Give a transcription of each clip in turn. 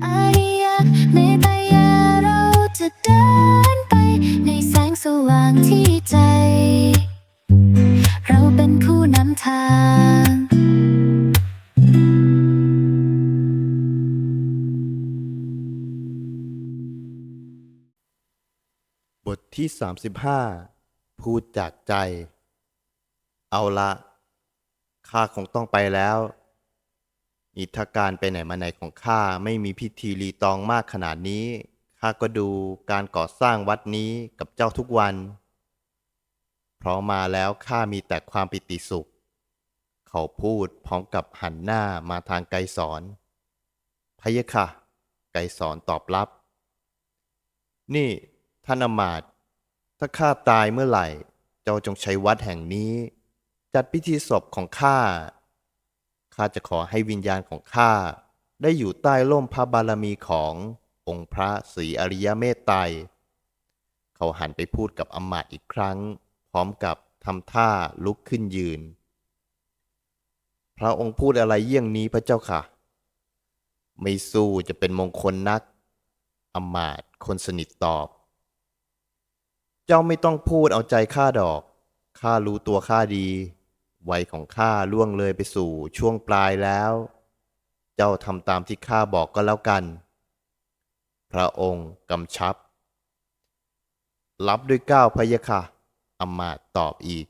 อาริยะเมตยาเราจะเดินไป ในแสงสว่างที่ใจ เราเป็นผู้นำทางบทที่ 35 พูดจากใจ เอาละ ข้าคงต้องไปแล้ว นิทการไปไหนมาไหนของข้าไม่มีพิธีรีตองมากขนาดนี้ข้าก็ดูการก่อสร้างวัดนี้กับเจ้าทุกวัน เพราะมาแล้วข้ามีแต่ความปิติสุข เขาพูดพร้อมกับหันหน้ามาทางไกรสอนพะยะค่ะ ไกรสอนตอบรับ นี่ท่านอมาตถ้าข้าตายเมื่อไหร่ เจ้าจงใช้วัดแห่งนี้ จัดพิธีศพของข้า ข้าจะขอให้วิญญาณของข้าได้อยู่ใต้ร่มพระบารมีขององค์พระศรีอริยเมตไตรเขาหันไปพูดกับอมาตย์อีกครั้ง พร้อมกับทำท่าลุกขึ้นยืน พระองค์พูดอะไรเยี่ยงนี้พระเจ้าค่ะ ไม่สู้จะเป็นมงคลนักอมาตย์คนสนิทตอบ เจ้าไม่ต้องพูดเอาใจข้าดอกข้ารู้ตัวข้าดี วัยของข้าล่วงเลยไปสู่ช่วงปลายแล้ว เจ้าทำตามที่ข้าบอกก็แล้วกัน พระองค์กำชับ รับด้วยก้าวพยะค่ะอมาตตอบอีก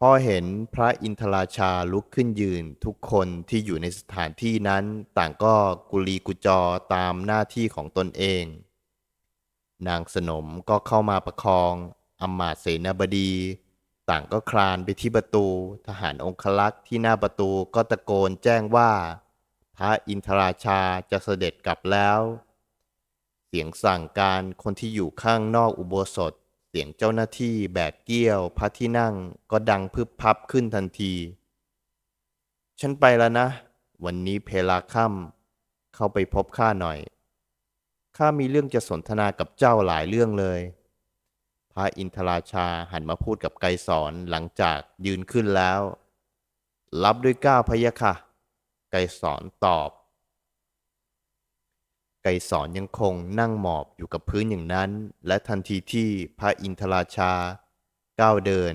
พอเห็นพระอินทราชาลุกขึ้นยืนทุกคนที่อยู่ในสถานที่นั้นต่างก็กุลีกุจอตามหน้าที่ของตนเอง นางสนมก็เข้ามาประคองอมาตเสนาบดี ต่างก็คลานไปที่ประตู ทหารองคลักษ์ที่หน้าประตูก็ตะโกนแจ้งว่า พระอินทราชาจะเสด็จกลับแล้ว เสียงสั่งการคนที่อยู่ข้างนอกอุโบสถ เสียงเจ้าหน้าที่แบกเกี้ยว พระที่นั่งก็ดังพึบพับขึ้นทันที ฉันไปแล้วนะ วันนี้เพลาค่ำเข้าไปพบข้าหน่อยข้ามีเรื่องจะสนทนากับเจ้าหลายเรื่องเลย พระอินทราชาหันมาพูดกับไกรสอนหลังจากยืนขึ้นแล้ว รับด้วยก้าวพะยะค่ะ ไกรสอนตอบ ไกรสอนยังคงนั่งหมอบอยู่กับพื้นอย่างนั้น และทันทีที่พระอินทราชา ก้าวเดิน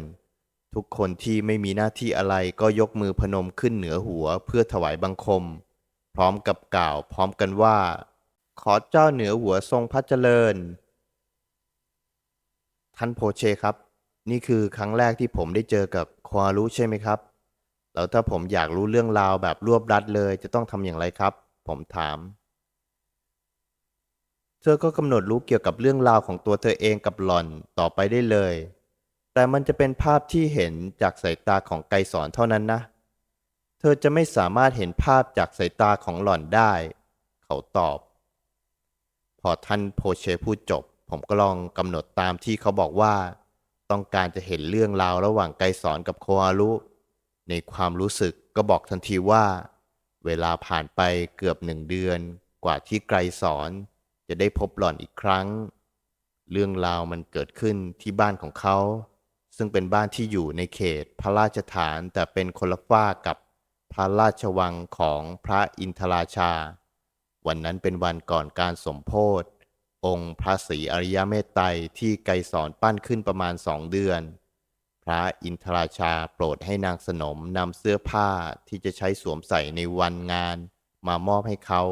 ทุกคนที่ไม่มีหน้าที่อะไรก็ยกมือพนมขึ้นเหนือหัวเพื่อถวายบังคม พร้อมกับกล่าวพร้อมกันว่า ขอเจ้าเหนือหัวทรงพระเจริญ ท่านโพเชครับ นี่คือครั้งแรกที่ผมได้เจอกับควารุใช่ไหมครับ แล้วถ้าผมอยากรู้เรื่องราวแบบรวบรัดเลย จะต้องทำอย่างไรครับ ผมถาม เธอก็กำหนดรู้เกี่ยวกับเรื่องราวของตัวเธอเองกับหล่อนต่อไปได้เลย แต่มันจะเป็นภาพที่เห็นจากสายตาของไกสอนเท่านั้นนะ เธอจะไม่สามารถเห็นภาพจากสายตาของหล่อนได้ เขาตอบ พอท่านโพเชพูดจบ ผมก็ลองกำหนดตามที่เขาบอกว่า ต้องการจะเห็นเรื่องราวระหว่างไกรสอนกับโคฮารุในความรู้สึกก็บอกทันทีว่า เวลาผ่านไปเกือบหนึ่งเดือน กว่าที่ไกรสอนจะได้พบหล่อนอีกครั้ง เรื่องราวมันเกิดขึ้นที่บ้านของเขา ซึ่งเป็นบ้านที่อยู่ในเขตพระราชฐานแต่เป็นคนละฝ้ากับพระราชวังของพระอินทราชา วันนั้นเป็นวันก่อนการสมโพธ องค์พระศรีอริยเมตไตรที่ไกรสอนปั้นขึ้นประมาณสองเดือน พระอินทราชาโปรดให้นางสนมนำเสื้อผ้าที่จะใช้สวมใส่ในวันงาน มามอบให้เขา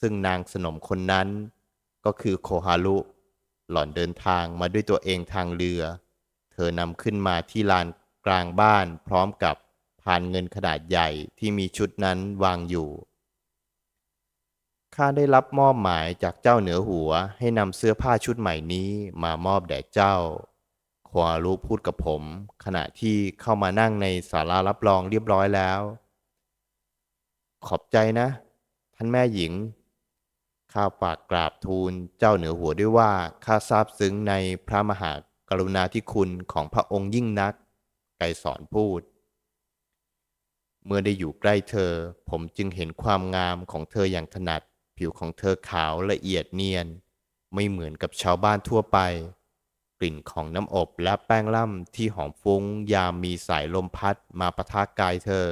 ซึ่งนางสนมคนนั้น ก็คือโคฮารุ หล่อนเดินทางมาด้วยตัวเองทางเรือ เธอนำขึ้นมาที่ลานกลางบ้านพร้อมกับพานเงินขนาดใหญ่ที่มีชุดนั้นวางอยู่ ข้าได้รับมอบหมายจากเจ้าเหนือหัวให้นำเสื้อผ้าชุดใหม่นี้มามอบแด่เจ้า ควารุพูดกับผม ขณะที่เข้ามานั่งในศาลารับรองเรียบร้อยแล้ว ขอบใจนะ ท่านแม่หญิง ข้าฝากกราบทูลเจ้าเหนือหัวด้วยว่าข้าซาบซึ้งในพระมหากรุณาธิคุณของพระองค์ยิ่งนัก ไกสอนพูดเมื่อได้อยู่ใกล้เธอ ผมจึงเห็นความงามของเธออย่างถนัด ผิวของเธอขาวละเอียดเนียน ไม่เหมือนกับชาวบ้านทั่วไป กลิ่นของน้ำอบและแป้งล่ำที่หอมฟุ้งยามมีสายลมพัดมาปะทะกายเธอ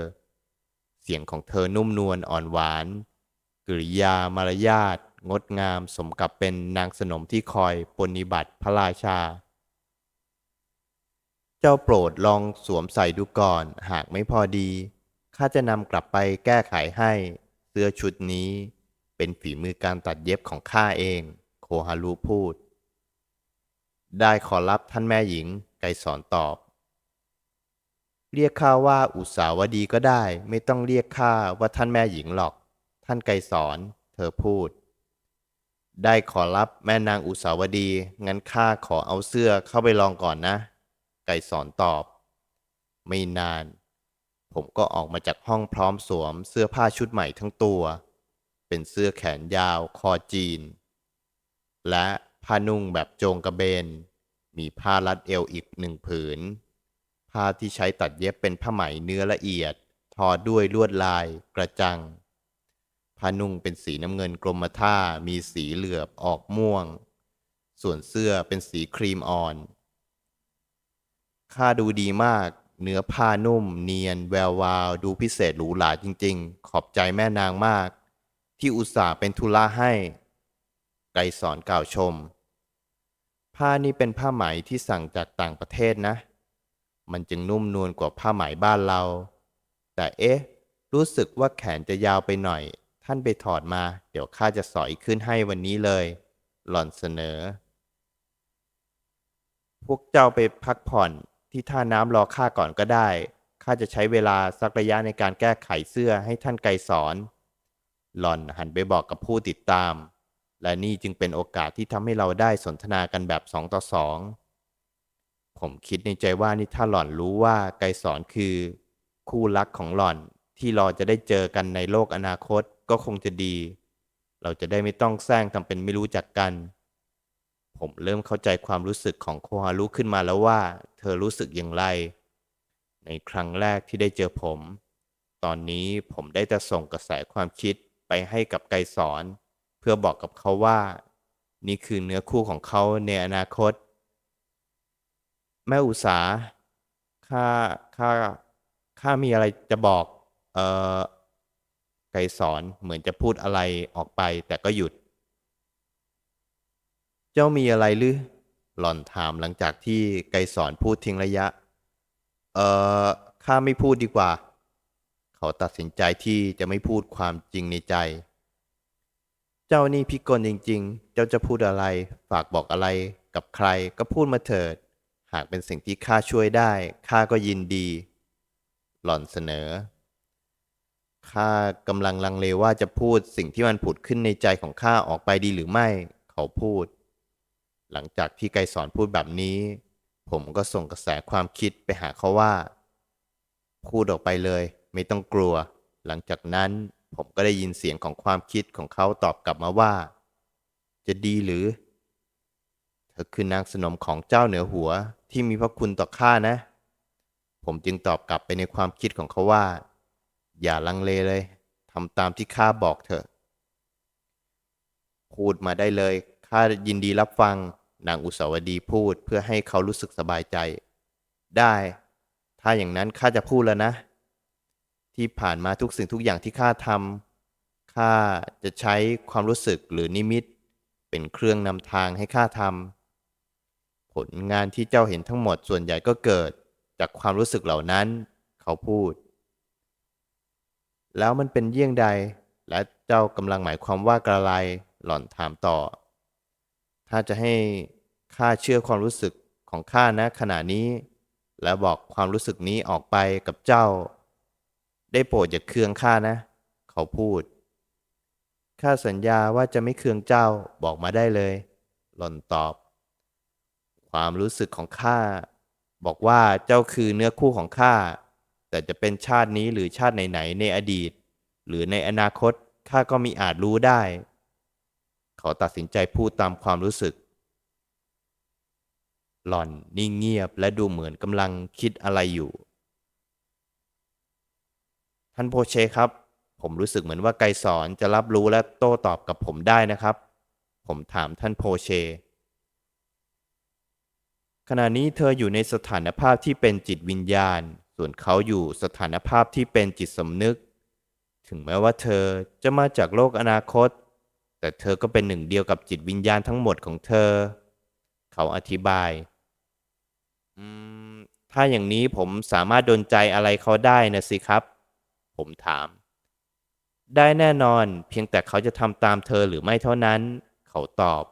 เสียงของเธอนุ่มนวลอ่อนหวาน กริยามารยาทงดงามสมกับเป็นนางสนมที่คอยปนิบัติพระราชา เจ้าโปรดลองสวมใส่ดูก่อน หากไม่พอดี ข้าจะนำกลับไปแก้ไขให้ เสื้อชุดนี้ เป็นฝีมือการตัดเย็บของข้าเอง โคฮารุพูด ได้ขอรับท่านแม่หญิง ไกสอนตอบ เรียกข้าว่าอุสาวดีก็ได้ ไม่ต้องเรียกข้าว่าท่านแม่หญิงหรอก ท่านไกสอน เธอพูด ได้ขอรับแม่นางอุสาวดี งั้นข้าขอเอาเสื้อเข้าไปลองก่อนนะ ไกรสอนตอบ ไม่นานผมก็ออกมาจากห้องพร้อมสวมเสื้อผ้าชุดใหม่ทั้งตัว เป็นเสื้อแขนยาวคอจีน และผ้านุ่งแบบโจงกระเบน มีผ้ารัดเอวอีกหนึ่งผืน ผ้าที่ใช้ตัดเย็บเป็นผ้าไหมเนื้อละเอียด ทอด้วยลวดลายกระจัง ผ้านุ่งเป็นสีน้ำเงินกรมท่ามีสีเหลือบออกม่วง ส่วนเสื้อเป็นสีครีมอ่อนค่าดูดีมากเนื้อผ้านุ่มเนียนแวววาว ดูพิเศษหรูหราจริง ๆ ขอบใจแม่นางมาก ที่อุตส่าห์เป็นธุระให้ ไกรสอนกล่าวชม ผ้านี้เป็นผ้าไหมที่สั่งจากต่างประเทศนะ มันจึงนุ่มนวลกว่าผ้าไหมบ้านเรา แต่เอ๊ะ รู้สึกว่าแขนจะยาวไปหน่อย ท่านไปถอดมา เดี๋ยวข้าจะสอยขึ้นให้วันนี้เลย หล่อนเสนอ พวกเจ้าไปพักผ่อนที่ท่าน้ำรอข้าก่อนก็ได้ข้าจะใช้เวลาสักระยะในการแก้ไขเสื้อให้ท่านไกรสอน หล่อนหันไปบอกกับผู้ติดตาม และนี่จึงเป็นโอกาสที่ทำให้เราได้สนทนากันแบบสองต่อสองผมคิดในใจว่านี่ถ้าหล่อนรู้ว่าไกรสอนคือ คู่รักของหล่อนที่รอจะได้เจอกันในโลกอนาคตก็คงจะดี เราจะได้ไม่ต้องแซงทำเป็นไม่รู้จักกัน ผมเริ่มเข้าใจความรู้สึกของโคฮารุขึ้นมาแล้วว่า เธอรู้สึกอย่างไร ในครั้งแรกที่ได้เจอผม ตอนนี้ผมได้แต่ส่งกระแสความคิด ให้กับไกรสอน เพื่อบอกกับเขาว่า นี่คือเนื้อคู่ของเขาในอนาคต แม่อุสาข้าข้าข้ามีอะไรจะบอก เออไกรสอนเหมือนจะพูดอะไรออกไปแต่ก็หยุด เจ้ามีอะไรหรือหล่อนถามหลังจากที่ไกรสอนพูดทิ้งระยะ เออข้าไม่พูดดีกว่า เขาตัดสินใจที่จะไม่พูดความจริงในใจ เจ้านี่พิกลจริง ๆ เจ้าจะพูดอะไร ฝากบอกอะไรกับใครก็พูดมาเถิด หากเป็นสิ่งที่ข้าช่วยได้ข้าก็ยินดี หล่อนเสนอข้ากำลังลังเลว่าจะพูดสิ่งที่มันผุดขึ้นในใจของข้าออกไปดีหรือไม่ เขาพูด หลังจากที่ไกรสอนพูดแบบนี้ ผมก็ส่งกระแสความคิดไปหาเขาว่า พูดออกไปเลย ไม่ต้องกลัว หลังจากนั้นผมก็ได้ยินเสียงของความคิดของเขาตอบกลับมาว่า จะดีหรือ เธอคือนางสนมของเจ้าเหนือหัวที่มีพระคุณต่อข้านะ ผมจึงตอบกลับไปในความคิดของเขาว่า อย่าลังเลเลยทำตามที่ข้าบอกเถอะ พูดมาได้เลยข้ายินดีรับฟังนางอุสาวดีพูดเพื่อให้เขารู้สึกสบายใจ ได้ ถ้าอย่างนั้นข้าจะพูดแล้วนะ ที่ผ่านมาทุกสิ่งทุกอย่างที่ข้าทำข้าจะใช้ความรู้สึกหรือนิมิต เป็นเครื่องนำทางให้ข้าทำผลงานที่เจ้าเห็นทั้งหมดส่วนใหญ่ก็เกิดจากความรู้สึกเหล่านั้น เขาพูด แล้วมันเป็นเยี่ยงใด และเจ้ากำลังหมายความว่ากระไรหล่อนถามต่อ ถ้าจะให้ข้าเชื่อความรู้สึกของข้านะขณะนี้ และบอกความรู้สึกนี้ออกไปกับเจ้า ได้โปรดอย่าเคืองข้านะ เขาพูด ข้าสัญญาว่าจะไม่เคืองเจ้าบอกมาได้เลย หล่อนตอบ ความรู้สึกของข้าบอกว่าเจ้าคือเนื้อคู่ของข้า แต่จะเป็นชาตินี้หรือชาติไหนๆในอดีต หรือในอนาคตข้าก็มีอาจรู้ได้ เขาตัดสินใจพูดตามความรู้สึก หล่อนนิ่งเงียบและดูเหมือนกำลังคิดอะไรอยู่ ท่านโพเชครับ ผมรู้สึกเหมือนว่าไกสอนจะรับรู้และโต้ตอบกับผมได้นะครับ ผมถามท่านโพเช ขณะนี้เธออยู่ในสถานภาพที่เป็นจิตวิญญาณ ส่วนเขาอยู่สถานภาพที่เป็นจิตสำนึก ถึงแม้ว่าเธอจะมาจากโลกอนาคต แต่เธอก็เป็นหนึ่งเดียวกับจิตวิญญาณทั้งหมดของเธอ เขาอธิบายถ้าอย่างนี้ผมสามารถดนใจอะไรเขาได้นะสิครับ ผมถาม ได้แน่นอนเพียงแต่เขาจะทำตามเธอหรือไม่เท่านั้น เขาตอบ